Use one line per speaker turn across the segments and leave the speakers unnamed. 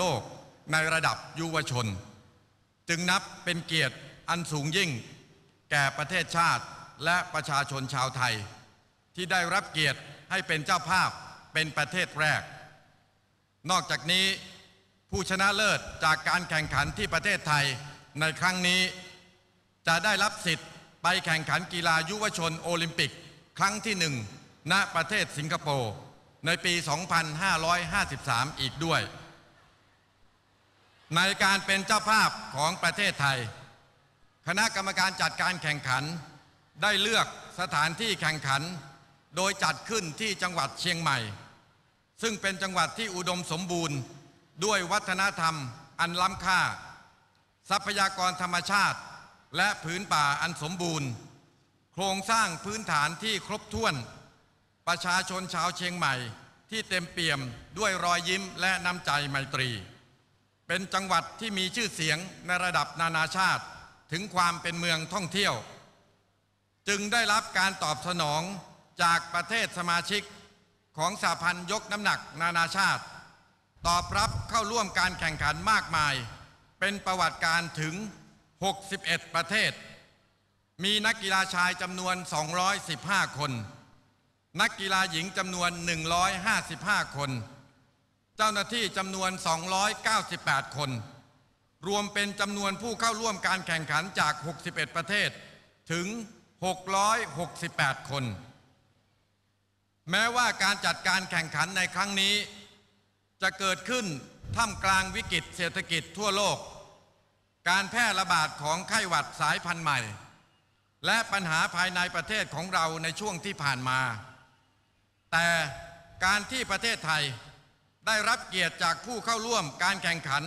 โลกในระดับยุวชน จึงนับเป็นเกียรติอันสูงยิ่ง แก่ประเทศชาติและประชาชนชาวไทย ที่ได้รับเกียรติให้เป็นเจ้าภาพเป็นประเทศแรก นอกจากนี้ผู้ชนะเลิศจากการแข่งขันที่ประเทศไทยในครั้งนี้ จะได้รับสิทธิ์ไปแข่งขันกีฬายุวชนโอลิมปิก ครั้งที่หนึ่งณประเทศสิงคโปร์ในปี 2553 อีกด้วย ในการเป็นเจ้าภาพของประเทศไทย คณะกรรมการจัดการแข่งขัน ได้เลือกสถานที่แข่งขัน โดยจัดขึ้นที่จังหวัดเชียงใหม่ ซึ่งเป็นจังหวัดที่อุดมสมบูรณ์ ด้วยวัฒนธรรมอันล้ำค่า ทรัพยากรธรรมชาติ และผืนป่าอันสมบูรณ์ โครงสร้างพื้นฐานที่ครบถ้วน ประชาชนชาวเชียงใหม่ที่เต็มเปี่ยมด้วยรอยยิ้มและน้ำใจไมตรี เป็นจังหวัดที่มีชื่อเสียงในระดับนานาชาติถึงความเป็นเมืองท่องเที่ยว จึงได้รับการตอบสนองจากประเทศสมาชิกของสหพันธ์ยกน้ำหนักนานาชาติ ตอบรับเข้าร่วมการแข่งขันมากมาย เป็นประวัติการถึง 61 ประเทศ มีนักกีฬาชายจำนวน 215 คน นักกีฬาหญิงจำนวน 155 คน เจ้าหน้าที่จำนวน 298 คน รวมเป็นจำนวนผู้เข้าร่วมการแข่งขันจาก 61 ประเทศถึง 668 คน แม้ว่าการจัดการแข่งขันในครั้งนี้ จะเกิดขึ้นท่ามกลางวิกฤตเศรษฐกิจทั่วโลก การแพร่ระบาดของไข้หวัดสายพันธุ์ใหม่ และปัญหาภายในประเทศของเราในช่วงที่ผ่านมา แต่การที่ประเทศไทย ได้รับเกียรติจากผู้เข้าร่วมการแข่งขัน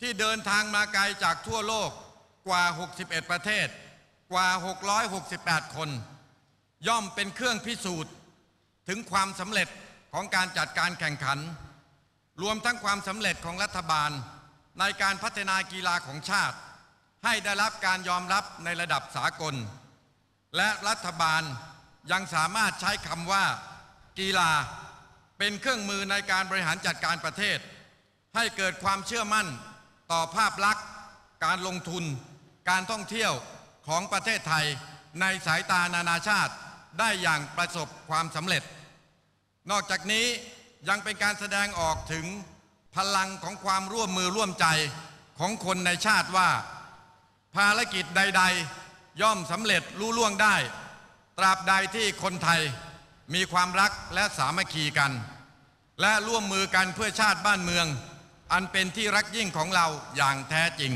ที่เดินทางมาไกลจากทั่วโลกกว่า 61 ประเทศ กว่า 668 คน ย่อมเป็นเครื่องพิสูจน์ ถึงความสำเร็จของการจัดการแข่งขัน รวมทั้งความสำเร็จของรัฐบาล ในการพัฒนากีฬาของชาติ ให้ได้รับการยอมรับในระดับสากล และรัฐบาลยังสามารถใช้คำว่า กีฬา เป็นเครื่องมือในการบริหารจัดการประเทศ ให้เกิดความเชื่อมั่นต่อภาพลักษณ์ การลงทุน การท่องเที่ยวของประเทศไทยในสายตานานาชาติได้อย่างประสบความสำเร็จ นอกจากนี้ยังเป็นการแสดงออกถึงพลังของความร่วมมือร่วมใจของคนในชาติว่า ภารกิจใด ๆ ย่อมสำเร็จรู้ล่วงได้ ตราบใดที่คนไทย มีความรักและสามัคคีกัน และร่วมมือกันเพื่อชาติบ้านเมือง อันเป็นที่รักยิ่งของเราอย่างแท้จริง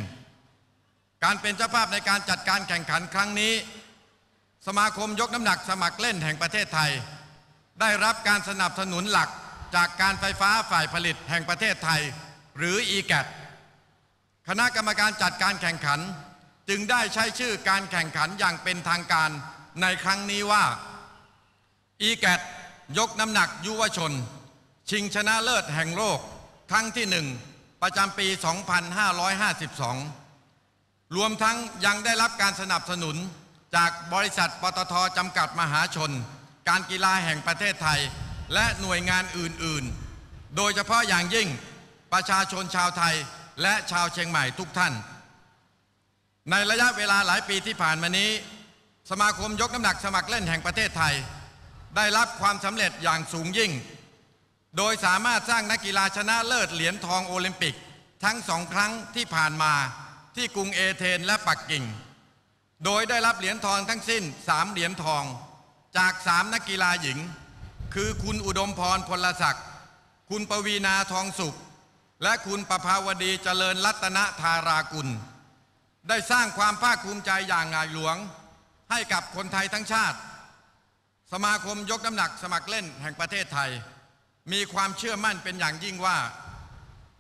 การเป็นเจ้าภาพในการจัดการแข่งขันครั้งนี้ สมาคมยกน้ำหนักสมัครเล่นแห่งประเทศไทย ได้รับการสนับสนุนหลักจากการไฟฟ้าฝ่ายผลิตแห่งประเทศไทย หรือ e g a t คณะกรรมการจัดการแข่งขัน จึงได้ใช้ชื่อการแข่งขันอย่างเป็นทางการในครั้งนี้ว่า e g a t ยกน้ำหนักยุวชน ชิงชนะเลิศแห่งโลก ครั้งที่หนึ่งประจำปี 2552 รวมทั้งยังได้รับการสนับสนุนจากบริษัทปตทจำกัดมหาชน การกีฬาแห่งประเทศไทย และหน่วยงานอื่น ๆ โดยเฉพาะอย่างยิ่งประชาชนชาวไทยและชาวเชียงใหม่ทุกท่าน ในระยะเวลาหลายปีที่ผ่านมานี้ สมาคมยกน้ำหนักสมัครเล่นแห่งประเทศไทย ได้รับความสำเร็จอย่างสูงยิ่ง โดยสามารถสร้างนักกีฬาชนะเลิศเหรียญทองโอลิมปิก ทั้งสองครั้งที่ผ่านมาที่กรุงเอเธนและปักกิ่ง โดยได้รับเหรียญทองทั้งสิ้นสามเหรียญทอง จากสามนักกีฬาหญิง คือคุณอุดมพรพลศักดิ์คุณปวีนาทองสุข และคุณประภาวดีเจริญรัตนธารากุล ได้สร้างความภาคภูมิใจอย่างงายหลวง ให้กับคนไทยทั้งชาติ สมาคมยกน้ำหนักสมัครเล่นแห่งประเทศไทย มีความเชื่อมั่นเป็นอย่างยิ่งว่า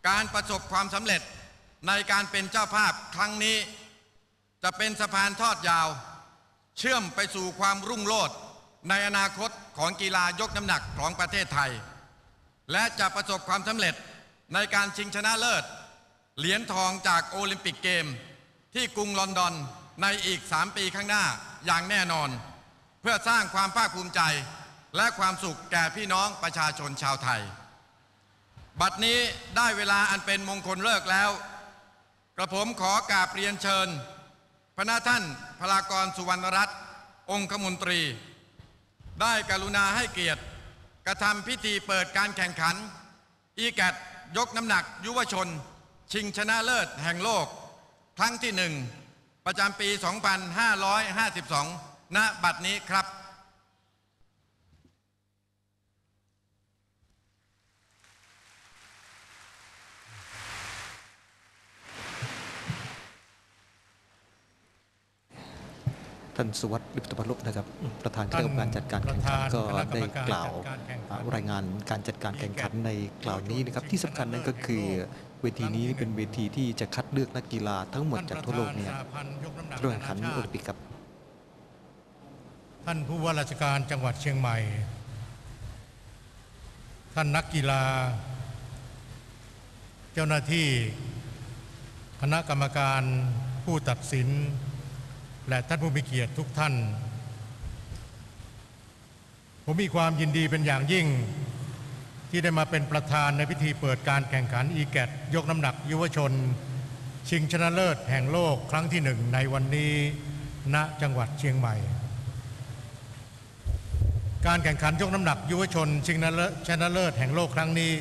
การประสบความสำเร็จในการเป็นเจ้าภาพครั้งนี้ จะเป็นสะพานทอดยาว เชื่อมไปสู่ความรุ่งโรจน์ในอนาคตของกีฬายกน้ำหนักของประเทศไทย และจะประสบความสำเร็จในการชิงชนะเลิศ เหรียญทองจากโอลิมปิกเกม ที่กรุงลอนดอนในอีก 3 ปีข้างหน้าอย่างแน่นอน เพื่อสร้างความภาคภูมิใจและความสุขแก่พี่น้องประชาชนชาวไทย บัดนี้ได้เวลาอันเป็นมงคลเลิกแล้ว กระผมขอกราบเรียนเชิญ พระนาท่านพลากรสุวรรณรัตน์องคมนตรี ได้กรุณาให้เกียรติ กระทำพิธีเปิดการแข่งขัน อีแกตยกน้ำหนักยุวชน ชิงชนะเลิศแห่งโลก ครั้งที่หนึ่งประจำปี 2552 ณบัดนี้ครับ
ท่านสุวัสดิ์ลิปตพัลบนะครับ ประธานคณะกรรมการจัดการแข่งขัน
ประธาน
ก็
คณะกร
ได้
รมการ
กล่าว
จัดการแข่งขัน
รายงานการจัดการแข่งขันในกล่าวนี้นะครับ ที่สำคัญนั่นก็คือเวทีนี้เป็นเวทีที่จะคัดเลือกนักกีฬาทั้งหมดจากทั่วโลกเนี่ย
ท่าประธาสหพันธ์ยกน้ำหนัก
ร่วมแข่งขัน
นานา
โอ
ชา
ลิมปิกครับ
ท่านผู้ว่าราชการจังหวัดเชียงใหม่ ท่านนักกีฬา เจ้าหน้าที่ คณะกรรมการผู้ตัดสิน และท่านผู้มีเกียรติทุกท่าน ผมมีความยินดีเป็นอย่างยิ่ง ที่ได้มาเป็นประธานในพิธีเปิดการแข่งขันอีแกตยกน้ำหนักยุวชน ชิงชนะเลิศแห่งโลกครั้งที่หนึ่งในวันนี้ณจังหวัดเชียงใหม่ การแข่งขันยกน้ำหนักยุวชน ชิงชนะเลิศแห่งโลกครั้งนี้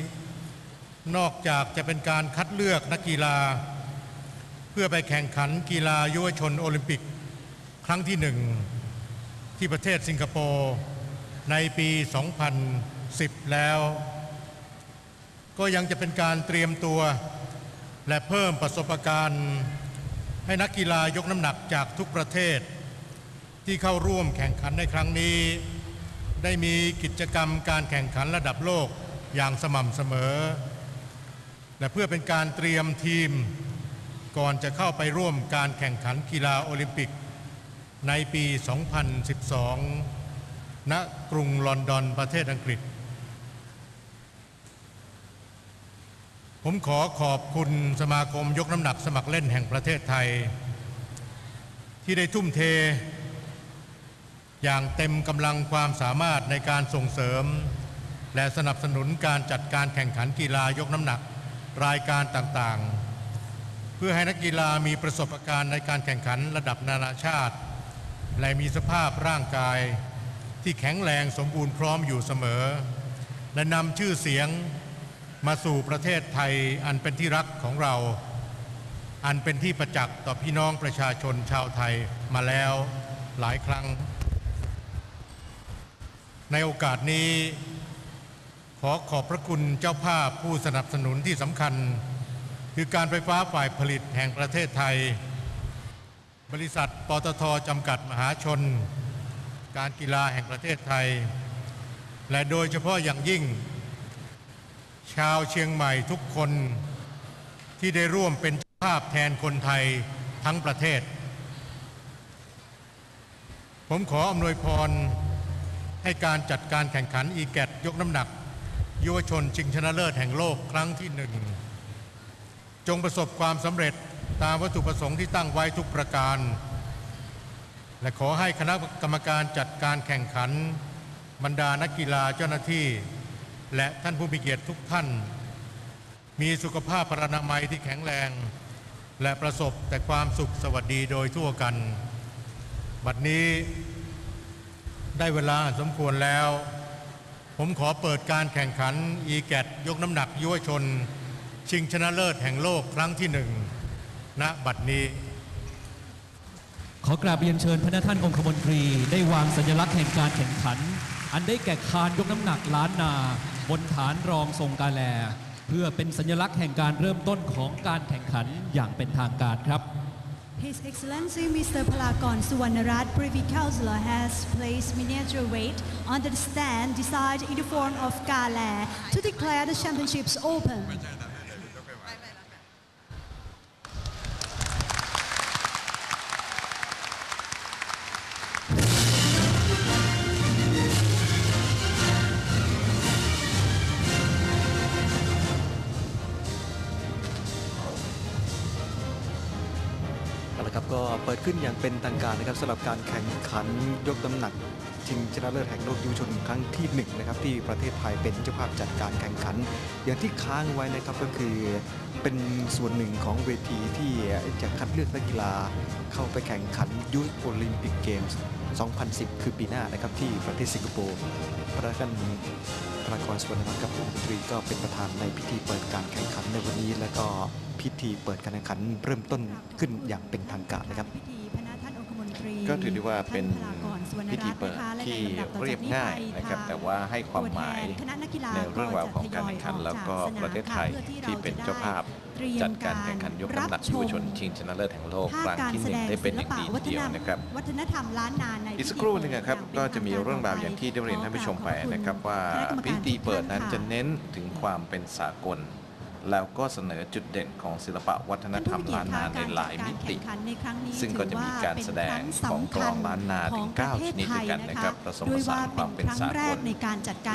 นอกจากจะเป็นการคัดเลือกนักกีฬา เพื่อไปแข่งขันกีฬายุวชนโอลิมปิกครั้งที่หนึ่งที่ประเทศสิงคโปร์ในปี 2010 แล้ว ก็ยังจะเป็นการเตรียมตัว และเพิ่มประสบการณ์ ให้นักกีฬายกน้ำหนักจากทุกประเทศ ที่เข้าร่วมแข่งขันในครั้งนี้ ได้มีกิจกรรมการแข่งขันระดับโลกอย่างสม่ำเสมอ และเพื่อเป็นการเตรียมทีม ก่อนจะเข้าไปร่วมการแข่งขันกีฬาโอลิมปิก ในปี 2012 ณ กรุงลอนดอนประเทศอังกฤษ ผมขอขอบคุณสมาคมยกน้ำหนักสมัครเล่นแห่งประเทศไทย ที่ได้ทุ่มเท อย่างเต็มกำลังความสามารถในการส่งเสริม และสนับสนุนการจัดการแข่งขันกีฬายกน้ำหนักรายการต่างๆ เพื่อให้นักกีฬามีประสบการณ์ในการแข่งขันระดับนานาชาติ และมีสภาพร่างกายที่แข็งแรงสมบูรณ์พร้อมอยู่เสมอ และนำชื่อเสียงมาสู่ประเทศไทยอันเป็นที่รักของเรา อันเป็นที่ประจักษ์ต่อพี่น้องประชาชนชาวไทยมาแล้วหลายครั้ง ในโอกาสนี้ ขอขอบพระคุณเจ้าภาพผู้สนับสนุนที่สำคัญ คือการไฟฟ้าฝ่ายผลิตแห่งประเทศไทย บริษัทปตทจำกัดมหาชน การกีฬาแห่งประเทศไทย และโดยเฉพาะอย่างยิ่ง ชาวเชียงใหม่ทุกคนที่ได้ร่วมเป็นภาพแทนคนไทยทั้งประเทศ ผมขออำนวยพร ให้การจัดการแข่งขันอีแกตยกน้ำหนักยุวชนชิงชนะเลิศแห่งโลกครั้งที่หนึ่งจงประสบความสำเร็จตามวัตถุประสงค์ที่ตั้งไว้ทุกประการ และขอให้คณะกรรมการจัดการแข่งขัน บรรดานักกีฬาเจ้าหน้าที่ และท่านผู้มีเกียรติทุกท่าน มีสุขภาพพรรณนามัยที่แข็งแรง และประสบแต่ความสุขสวัสดีโดยทั่วกัน บัดนี้ ได้เวลาสมควรแล้ว ผมขอเปิดการแข่งขันอีแกตยกน้ำหนักยุวชน ชิงชนะเลิศแห่งโลกครั้งที่หนึ่งณบัดนี้
ขอกราบเรียนเชิญพระท่านองคมนตรี ได้วางสัญลักษณ์แห่งการแข่งขัน อันได้แก่คานยกน้ำหนักล้านนา บนฐานรองทรงกาแล เพื่อเป็นสัญลักษณ์แห่งการเริ่มต้นของการแข่งขันอย่างเป็นทางการครับ
His Excellency Mr. Palakon Suwarnarat, Privy Councillor, has placed miniature weight on the stand designed in the form of gala to declare the championships open.
ขึ้นอย่างเป็นทางการนะครับสำหรับการแข่งขันยกน้ำหนักชิงชนะเลิศแห่งโลกยุวชนครั้งที่หนึ่งนะครับที่ประเทศไทยเป็นเจ้าภาพจัดการแข่งขัน อย่างที่ค้างไว้นะครับก็คือเป็นส่วนหนึ่งของเวทีที่จะคัดเลือกนักกีฬาเข้าไปแข่งขันยูทโอลิมปิกเกมส์ 2010 คือปีหน้านะครับที่ประเทศสิงคโปร์พระกันพระนครสวนรัตน์กับรัฐมตรีก็เป็นประธานในพิธีเปิดการแข่งขันในวันนี้แล้วก็ พิธีเปิดการแข่งขันเริ่มต้นขึ้นอย่างเป็นทางการนะครับ
พิธีพระท่านองคมนตรี
ก็ถือได้ว่าเป็น
ท่พลากรสุวรรณ
พิธี
รัตน์
เปิด
นะคะและ
ที่
ในลำดับต่อจาก
เรียบง่ายนะครับ
ท
แต่ว่าให้ความหมาย
ตัวแทนคณะนักกีฬา
ในเรื่องราวของการแข่งขัน แล้วก็ประเทศไทยที่เป็นเจ้าภาพจัดการแข่งขันยกน้ำหนักเยาวชนชิงชนะเลิศแห่งโลกครั้งที่หนึ่งได้เป็นอย่างดีทีเดียวนะครับ
วัฒนธรรมล้านนาใน
อีกสักครู่หนึงนะครับก็จะมีเรื่องราวอย่างที่ได้เรียนท่านผู้ชมไปนะครับว่าพิธีเปิดนั้นจะเน้นถึงความเป็นสากล แล้วก็เสนอจุดเด่นของศิลปะวัฒนธรรมล้านนาในหลายมิติ ซึ่งก็จะมีการแสดงของกลองล้านนาถึง 9 ชนิดด้วยกันนะครับผสมผสานความเป็นสากล
ในการจัดการ